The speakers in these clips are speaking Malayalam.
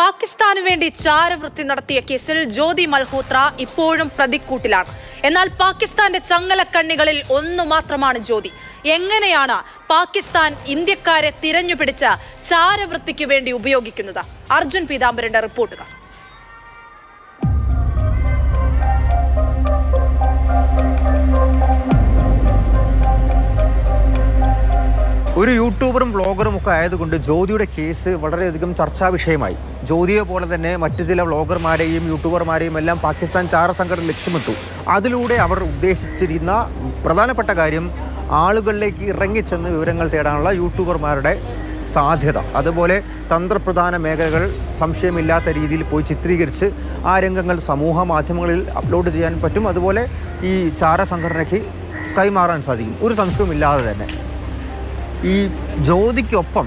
പാകിസ്ഥാനു വേണ്ടി ചാരവൃത്തി നടത്തിയ കേസിൽ ജ്യോതി മൽഹോത്ര ഇപ്പോഴും പ്രതിക്കൂട്ടിലാണ്. എന്നാൽ പാകിസ്ഥാന്റെ ചങ്ങലക്കണ്ണികളിൽ ഒന്നു മാത്രമാണ് ജ്യോതി. എങ്ങനെയാണ് പാകിസ്ഥാൻ ഇന്ത്യക്കാരെ തിരഞ്ഞുപിടിച്ച് ചാരവൃത്തിക്ക് വേണ്ടി ഉപയോഗിക്കുന്നത്? അർജുൻ പീതാംബരന്റെ റിപ്പോർട്ടുകൾ. ഒരു യൂട്യൂബറും വ്ളോഗറും ഒക്കെ ആയതുകൊണ്ട് ജ്യോതിയുടെ കേസ് വളരെയധികം ചർച്ചാ വിഷയമായി. ജ്യോതിയെ പോലെ തന്നെ മറ്റു ചില വ്ളോഗർമാരെയും യൂട്യൂബർമാരെയും എല്ലാം പാകിസ്ഥാൻ ചാര സംഘടന ലക്ഷ്യമിട്ടു. അതിലൂടെ അവർ ഉദ്ദേശിച്ചിരുന്ന പ്രധാനപ്പെട്ട കാര്യം ആളുകളിലേക്ക് ഇറങ്ങിച്ചെന്ന് വിവരങ്ങൾ തേടാനുള്ള യൂട്യൂബർമാരുടെ സാധ്യത. അതുപോലെ തന്ത്രപ്രധാന മേഖലകൾ സംശയമില്ലാത്ത രീതിയിൽ പോയി ചിത്രീകരിച്ച് ആ രംഗങ്ങൾ സമൂഹ മാധ്യമങ്ങളിൽ അപ്ലോഡ് ചെയ്യാൻ പറ്റും. അതുപോലെ ഈ ചാര സംഘടനയ്ക്ക് കൈമാറാൻ സാധിക്കും. ഒരു സംശയവുമില്ലാതെ തന്നെ. ഈ ജ്യോതിക്കൊപ്പം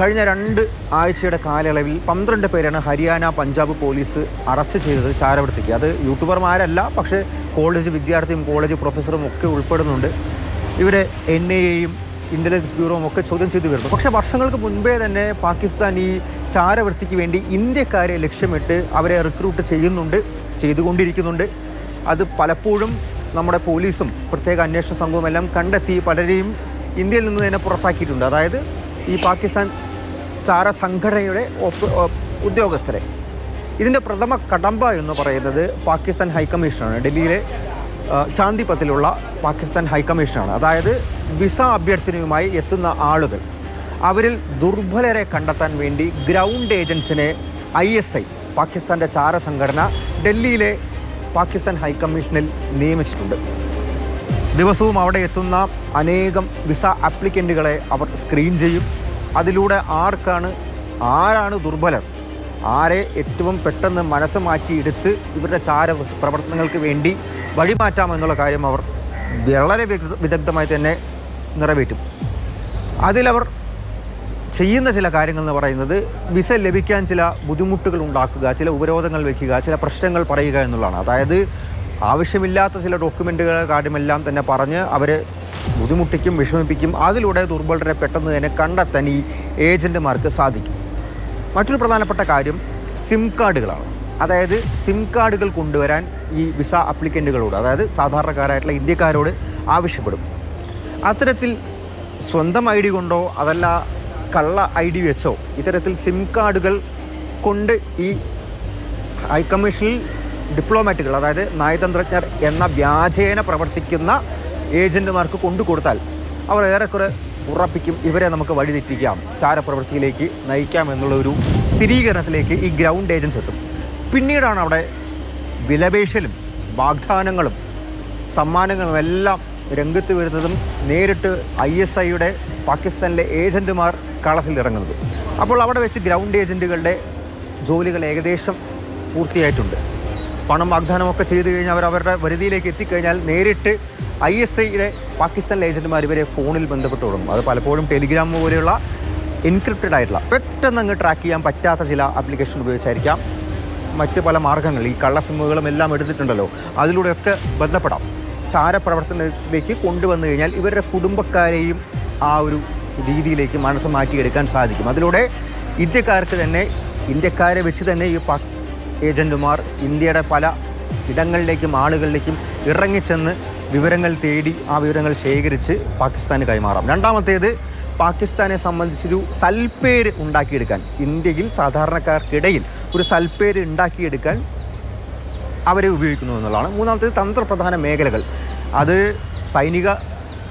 കഴിഞ്ഞ രണ്ട് ആഴ്ചയുടെ കാലയളവിൽ പന്ത്രണ്ട് പേരാണ് ഹരിയാന പഞ്ചാബ് പോലീസ് അറസ്റ്റ് ചെയ്തത് ചാരവൃത്തിക്ക്. അത് യൂട്യൂബർമാരല്ല പക്ഷേ കോളേജ് വിദ്യാർത്ഥിയും കോളേജ് പ്രൊഫസറും ഒക്കെ ഉൾപ്പെടുന്നുണ്ട്. ഇവരെ എൻ ഐ എയും ഇന്റലിജൻസ് ബ്യൂറോയും ഒക്കെ ചോദ്യം ചെയ്തു വരുന്നു. പക്ഷേ വർഷങ്ങൾക്ക് മുൻപേ തന്നെ പാകിസ്ഥാൻ ഈ ചാരവൃത്തിക്ക് വേണ്ടി ഇന്ത്യക്കാരെ ലക്ഷ്യമിട്ട് അവരെ റിക്രൂട്ട് ചെയ്യുന്നുണ്ട് ചെയ്തുകൊണ്ടിരിക്കുന്നുണ്ട്. അത് പലപ്പോഴും നമ്മുടെ പോലീസും പ്രത്യേക അന്വേഷണ സംഘവും എല്ലാം കണ്ടെത്തി പലരെയും ഇന്ത്യയിൽ നിന്ന് തന്നെ പുറത്താക്കിയിട്ടുണ്ട്. അതായത് ഈ പാകിസ്ഥാൻ ചാര സംഘടനയുടെ ഉദ്യോഗസ്ഥരെ. ഇതിന്റെ പ്രഥമ കടമ്പ എന്ന് പറയുന്നത് പാകിസ്ഥാൻ ഹൈക്കമ്മീഷനാണ്. ഡൽഹിയിലെ ശാന്തിപത്തിലുള്ള പാകിസ്ഥാൻ ഹൈക്കമ്മീഷനാണ്. അതായത് വിസ അഭ്യർത്ഥനയുമായി എത്തുന്ന ആളുകൾ. അവരിൽ ദുർബലരെ കണ്ടെത്താൻ വേണ്ടി ഗ്രൗണ്ട് ഏജൻസിനെ ഐ എസ് ഐ പാകിസ്ഥാന്റെ ചാര സംഘടന ഡൽഹിയിലെ പാകിസ്ഥാൻ ഹൈക്കമ്മീഷനിൽ നിയമിച്ചിട്ടുണ്ട്. ദിവസവും അവിടെ എത്തുന്ന അനേകം വിസ ആപ്ലിക്കന്റുകളെ അവർ സ്ക്രീൻ ചെയ്യും. അതിലൂടെ ആർക്കാണ് ആരാണ് ദുർബലർ? ആരെ ഏറ്റവും പെട്ടെന്ന് മനസ്സ് മാറ്റിയെടുത്ത് ഇവരുടെ ചാര പ്രവർത്തനങ്ങൾക്ക് വേണ്ടി വഴിമാറ്റാമെന്നുള്ള കാര്യം അവർ വളരെ വിദഗ്ധ- വിദഗ്ധമായി തന്നെ നിറവേറ്റും. അതിലവർ ചെയ്യുന്ന ചില കാര്യങ്ങൾ എന്ന് പറയുന്നത് വിസ ലഭിക്കാൻ ചില ബുദ്ധിമുട്ടുകൾ ഉണ്ടാക്കുക ചില ഉപരോധങ്ങൾ വയ്ക്കുക ചില പ്രശ്നങ്ങൾ പറയുക എന്നുള്ളതാണ്. അതായത് ആവശ്യമില്ലാത്ത ചില ഡോക്യുമെന്റുകളുടെ കാര്യമെല്ലാം തന്നെ പറഞ്ഞ് അവരെ ബുദ്ധിമുട്ടിക്കും വിഷമിപ്പിക്കും. അതിലൂടെ ദുർബലരെ പെട്ടെന്ന് തന്നെ കണ്ടെത്താൻ ഈ ഏജന്റുമാർക്ക് സാധിക്കും. മറ്റൊരു പ്രധാനപ്പെട്ട കാര്യം സിം കാർഡുകളാണ്. അതായത് സിം കാർഡുകൾ കൊണ്ടുവരാൻ ഈ വിസ അപ്ലിക്കന്റുകളോട് അതായത് സാധാരണക്കാരായിട്ടുള്ള ഇന്ത്യക്കാരോട് ആവശ്യപ്പെടും. അത്തരത്തിൽ സ്വന്തം ഐ ഡി കൊണ്ടോ അതല്ല കള്ള ഐ ഡി വെച്ചോ ഇത്തരത്തിൽ സിം കാർഡുകൾ കൊണ്ട് ഈ ഹൈക്കമ്മീഷനിൽ ഡിപ്ലോമാറ്റുകൾ അതായത് നയതന്ത്രജ്ഞർ എന്ന വ്യാജേന പ്രവർത്തിക്കുന്ന ഏജന്റുമാർക്ക് കൊണ്ടു കൊടുത്താൽ അവർ ഏറെക്കുറെ ഉറപ്പിക്കും ഇവരെ നമുക്ക് വഴിതെറ്റിക്കാം ചാരപ്രവൃത്തിയിലേക്ക് നയിക്കാം എന്നുള്ള ഒരു സ്ഥിരീകരണത്തിലേക്ക് ഈ ഗ്രൗണ്ട് ഏജൻസ് എത്തും. പിന്നീടാണ് അവിടെ വിലപേശലും വാഗ്ദാനങ്ങളും സമ്മാനങ്ങളും എല്ലാം രംഗത്ത് വരുന്നതും നേരിട്ട് ഐ എസ് ഐയുടെ പാകിസ്ഥാനിലെ ഏജന്റുമാർ കളത്തിൽ ഇറങ്ങുന്നത്. അപ്പോൾ അവിടെ വെച്ച് ഗ്രൗണ്ട് ഏജന്റുകളുടെ ജോലികൾ ഏകദേശം പൂർത്തിയായിട്ടുണ്ട്. പണം വാഗ്ദാനമൊക്കെ ചെയ്തു കഴിഞ്ഞാൽ അവർ അവരുടെ വരുതിയിലേക്ക് എത്തിക്കഴിഞ്ഞാൽ നേരിട്ട് ഐ എസ് ഐയുടെ പാകിസ്ഥാനിലെ ഏജന്റുമാർ ഇവരെ ഫോണിൽ ബന്ധപ്പെട്ട് തുടങ്ങും. അത് പലപ്പോഴും ടെലിഗ്രാം പോലെയുള്ള എൻക്രിപ്റ്റഡ് ആയിട്ടുള്ള പെട്ടെന്ന് അങ്ങ് ട്രാക്ക് ചെയ്യാൻ പറ്റാത്ത ചില ആപ്ലിക്കേഷൻ ഉപയോഗിച്ചായിരിക്കാം മറ്റ് പല മാർഗങ്ങൾ ഈ കള്ള സിമ്മുകളും എല്ലാം എടുത്തിട്ടുണ്ടല്ലോ. അതിലൂടെയൊക്കെ ബന്ധപ്പെടാം. ചാരപ്രവർത്തനത്തിലേക്ക് കൊണ്ടുവന്നു കഴിഞ്ഞാൽ ഇവരുടെ കുടുംബക്കാരെയും ആ ഒരു രീതിയിലേക്ക് മനസ്സ് മാറ്റിയെടുക്കാൻ സാധിക്കും. അതിലൂടെ ഇന്ത്യക്കാർക്ക് തന്നെ ഇന്ത്യക്കാരെ വെച്ച് തന്നെ ഈ ഏജന്റുമാർ ഇന്ത്യയുടെ പല ഇടങ്ങളിലേക്കും ആളുകളിലേക്കും ഇറങ്ങിച്ചെന്ന് വിവരങ്ങൾ തേടി ആ വിവരങ്ങൾ ശേഖരിച്ച് പാകിസ്ഥാന് കൈമാറാം. രണ്ടാമത്തേത് പാകിസ്ഥാനെ സംബന്ധിച്ചൊരു സൽപ്പേര് ഉണ്ടാക്കിയെടുക്കാൻ ഇന്ത്യയിൽ സാധാരണക്കാർക്കിടയിൽ ഒരു സൽപ്പേര് ഉണ്ടാക്കിയെടുക്കാൻ അവരെ ഉപയോഗിക്കുന്നു എന്നുള്ളതാണ്. മൂന്നാമത്തേത് തന്ത്രപ്രധാന മേഖലകൾ. അത് സൈനിക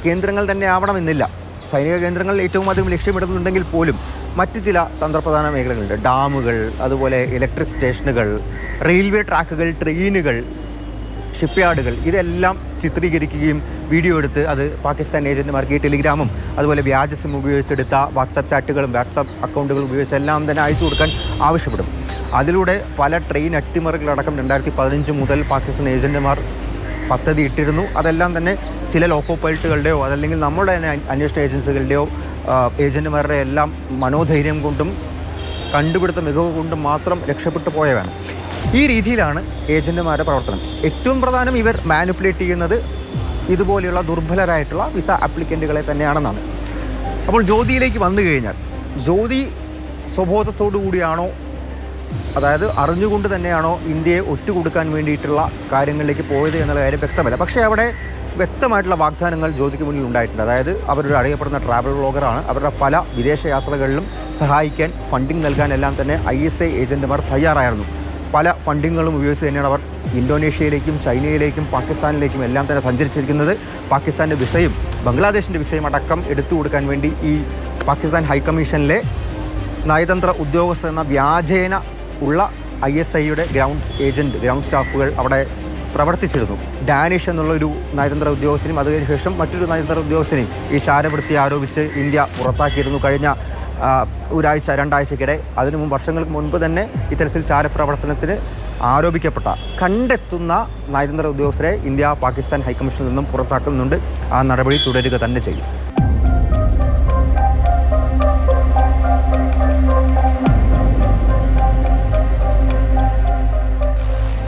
കേന്ദ്രങ്ങൾ തന്നെ ആവണമെന്നില്ല. സൈനിക കേന്ദ്രങ്ങൾ ഏറ്റവും അധികം ലക്ഷ്യമിടുന്നുണ്ടെങ്കിൽ പോലും മറ്റ് ചില തന്ത്രപ്രധാന മേഖലകളുണ്ട്. ഡാമുകൾ അതുപോലെ ഇലക്ട്രിക് സ്റ്റേഷനുകൾ റെയിൽവേ ട്രാക്കുകൾ ട്രെയിനുകൾ ഷിപ്പ്യാർഡുകൾ ഇതെല്ലാം ചിത്രീകരിക്കുകയും വീഡിയോ എടുത്ത് അത് പാകിസ്ഥാൻ ഏജന്റുമാർക്ക് ഈ ടെലിഗ്രാമും അതുപോലെ വ്യാജ സിം ഉപയോഗിച്ചെടുത്ത വാട്സാപ്പ് ചാറ്റുകളും വാട്സാപ്പ് അക്കൗണ്ടുകളും ഉപയോഗിച്ച് എല്ലാം തന്നെ അയച്ചു കൊടുക്കാൻ ആവശ്യപ്പെടും. അതിലൂടെ പല ട്രെയിൻ അട്ടിമറികളടക്കം രണ്ടായിരത്തി പതിനഞ്ച് മുതൽ പാകിസ്ഥാൻ ഏജന്റുമാർ പദ്ധതി ഇട്ടിരുന്നു അതെല്ലാം തന്നെ ചില ലോക്കോ പൈലറ്റുകളുടെയോ അതല്ലെങ്കിൽ നമ്മുടെ തന്നെ അന്വേഷണ ഏജൻസികളുടെയോ ഏജന്റുമാരുടെ എല്ലാം മനോധൈര്യം കൊണ്ടും കണ്ടുപിടുത്ത മികവ് കൊണ്ടും മാത്രം രക്ഷപ്പെട്ടു പോയവയാണ് ഈ രീതിയിലാണ് ഏജന്റുമാരുടെ പ്രവർത്തനം. ഏറ്റവും പ്രധാനം ഇവർ മാനിപ്പുലേറ്റ് ചെയ്യുന്നത് ഇതുപോലെയുള്ള ദുർബലരായിട്ടുള്ള വിസ ആപ്ലിക്കന്റുകളെ തന്നെയാണെന്നാണ്. അപ്പോൾ ജ്യോതിയിലേക്ക് വന്നു കഴിഞ്ഞാൽ ജ്യോതി സ്വബോധത്തോടു കൂടിയാണോ അതായത് അറിഞ്ഞുകൊണ്ട് തന്നെയാണോ ഇന്ത്യയെ ഒറ്റുകൊടുക്കാൻ വേണ്ടിയിട്ടുള്ള കാര്യങ്ങളിലേക്ക് പോയത് എന്നുള്ള കാര്യം വ്യക്തമല്ല. പക്ഷേ അവിടെ വ്യക്തമായിട്ടുള്ള വാഗ്ദാനങ്ങൾ ജ്യോതിക്ക് മുന്നിൽ ഉണ്ടായിട്ടുണ്ട്. അതായത് അവരൊരു അറിയപ്പെടുന്ന ട്രാവൽ വ്ളോഗറാണ് അവരുടെ പല വിദേശ യാത്രകളിലും സഹായിക്കാൻ ഫണ്ടിങ് നൽകാനെല്ലാം തന്നെ ഐ എസ് ഐ ഏജന്റുമാർ തയ്യാറായിരുന്നു. പല ഫണ്ടിങ്ങുകളും ഉപയോഗിച്ച് തന്നെയാണ് അവർ ഇന്തോനേഷ്യയിലേക്കും ചൈനയിലേക്കും പാകിസ്ഥാനിലേക്കും എല്ലാം തന്നെ സഞ്ചരിച്ചിരിക്കുന്നത്. പാകിസ്ഥാന്റെ വിസയും ബംഗ്ലാദേശിന്റെ വിസയും അടക്കം എടുത്തു കൊടുക്കാൻ വേണ്ടി ഈ പാകിസ്ഥാൻ ഹൈക്കമ്മീഷനിലെ നയതന്ത്ര ഉദ്യോഗസ്ഥർ എന്ന വ്യാജേന ഉള്ള ഐ എസ് ഐയുടെ ഗ്രൗണ്ട് ഏജന്റ് ഗ്രൗണ്ട് സ്റ്റാഫുകൾ അവിടെ പ്രവർത്തിച്ചിരുന്നു. ഡാനിഷ് എന്നുള്ളൊരു നയതന്ത്ര ഉദ്യോഗസ്ഥനും അതിനുശേഷം മറ്റൊരു നയതന്ത്ര ഉദ്യോഗസ്ഥനെയും ഈ ശാരവൃത്തി ആരോപിച്ച് ഇന്ത്യ പുറത്താക്കിയിരുന്നു കഴിഞ്ഞ ഒരാഴ്ച രണ്ടാഴ്ചക്കിടെ അതിനു മുമ്പ് വർഷങ്ങൾക്ക് മുൻപ് തന്നെ ഇത്തരത്തിൽ ചാരപ്രവർത്തനത്തിന് ആരോപിക്കപ്പെട്ട കണ്ടെത്തുന്ന നയതന്ത്ര ഉദ്യോഗസ്ഥരെ ഇന്ത്യ പാകിസ്ഥാൻ ഹൈക്കമ്മീഷനിൽ നിന്നും പുറത്താക്കുന്നുണ്ട്. ആ നടപടി തുടരുക തന്നെ ചെയ്യും.